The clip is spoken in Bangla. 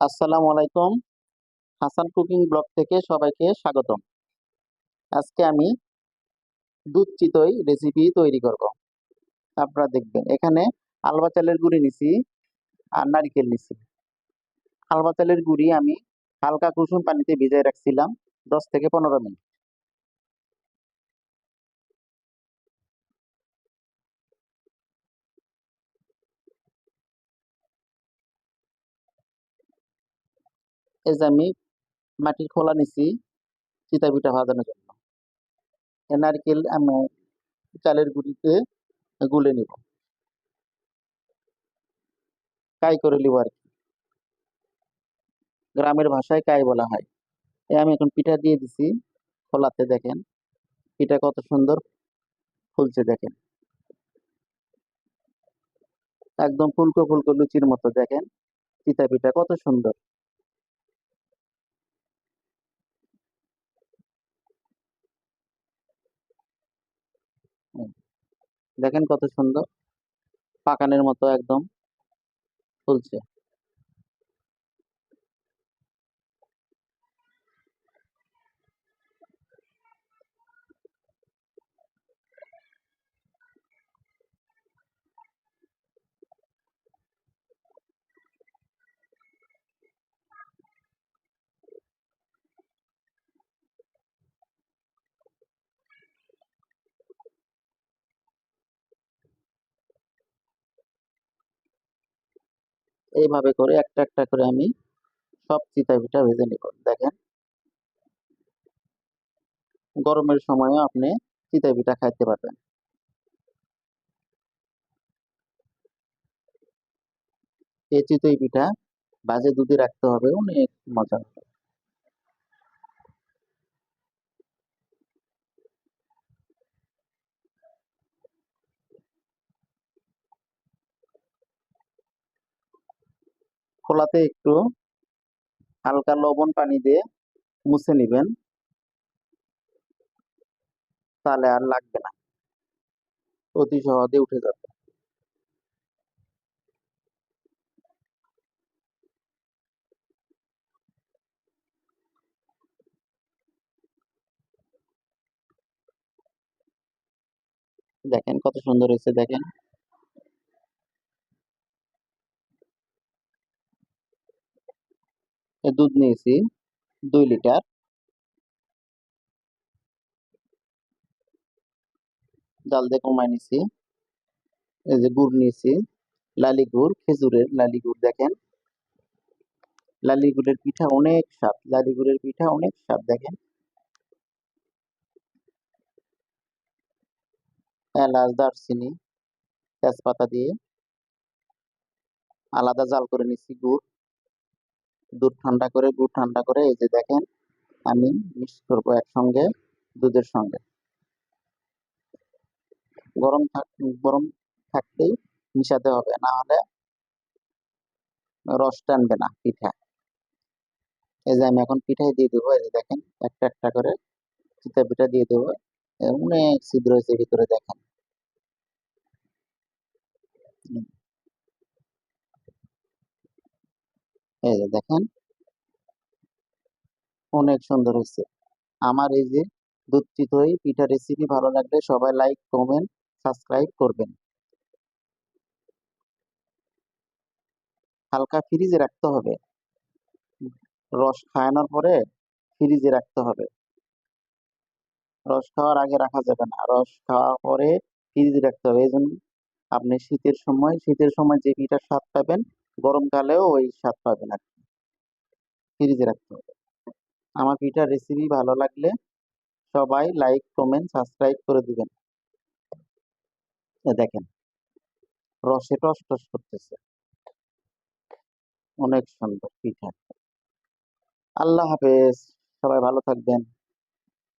আসসালামু আলাইকুম। হাসান কুকিং ব্লগ থেকে সবাইকে স্বাগতম। আজকে আমি দুধ চিতই রেসিপি তৈরি করব। আপনারা দেখবেন, এখানে আলবা চালের গুঁড়ি নিছি আর নারিকেল নিছি। আলবা চালের গুঁড়ি আমি হালকা কুসুম পানিতে ভিজাই রাখছিলাম দশ থেকে পনেরো মিনিট। এই যে আমি মাটির খোলা নিছি, চিতা পিঠা ভাজানোর জন্য। নারকেল আমি চালের গুঁড়িতে গুলে নিব। কাই করে নিব আর কি। গ্রামের ভাষায় কাই বলা হয়। এ আমি এখন পিঠা দিয়ে দিছি, খোলাতে দেখেন। পিঠা কত সুন্দর ফুলছে দেখেন। একদম ফুলকো ফুলকো লুচির মতো দেখেন। চিতা পিঠা কত সুন্দর। দেখেন কত সুন্দর। পাকানের মতো একদম। ফুলছে। এইভাবে করে একটা একটা করে আমি সব চিতা পিঠা ভেজে নিব। দেখেন। গরমের সময়ও আপনি চিতা পিঠা খাইতে পারবেন। এই চিতই পিঠা বাজে দুধে রাখতে হবে, অনেক মজা হবে। খোলাতে একটু হালকা লবণ পানি দিয়ে মুছে নিবেন। তাহলে আর লাগবে না। অতি সহজে উঠে যাবে। দেখেন কত সুন্দর হয়েছে, দেখেন। দুধ নিয়েছি, দুই লিটার। জাল দিয়ে কমায় নিছি। এই যে গুড় নিয়েছি, লালি গুড়, খেজুরের লালি গুড় দেখেন। লালি গুড়ের পিঠা অনেক স্বাদ, লালি গুড়ের পিঠা অনেক স্বাদ দেখেন। এলাচ, দারচিনি, তেজপাতা দিয়ে আলাদা জাল করে নিছি গুড়। দুধ ঠান্ডা করে গুড় ঠান্ডা করে এই যে দেখেন, আমি মিক্স করব একসঙ্গে দুধের সঙ্গে। গরম থাক, গরম থাকতেই মিশাতে হবে, না হলে রস টানবে না পিঠা। এই যে আমি এখন পিঠাই দিয়ে দেবো, এই যে দেখেন, একটা একটা করে চিতা পিঠা দিয়ে দেবো অনেক ছিদ্র হয়েছে ভিতরে, দেখেন হুম, এই যে দেখেন, অনেক সুন্দর হয়েছে আমার এই যে দুধ চিতই পিঠা রেসিপি ভালো লাগলে সবাই লাইক কমেন্ট সাবস্ক্রাইব করবেন। হালকা ফ্রিজে রাখতে হবে। রস খাওয়ানোর পরে ফ্রিজে রাখতে হবে। রস খাওয়ার আগে রাখা যাবে না। রস খাওয়ার পরে ফ্রিজে রাখতে হবে। এই জন্য আপনি শীতের সময় শীতের সময় যে পিঠার স্বাদ পাবেন গরমকালেও ওই স্বাদ পাবেন আর কি ফ্রিজে রাখতে হবে। আমার পিঠার রেসিপি ভালো লাগলে সবাই লাইক কমেন্ট সাবস্ক্রাইব করে দিবেন। দেখেন, রসে টস টস করতেছে। অনেক সুন্দর পিঠা। আল্লাহ হাফেজ, সবাই ভালো থাকবেন।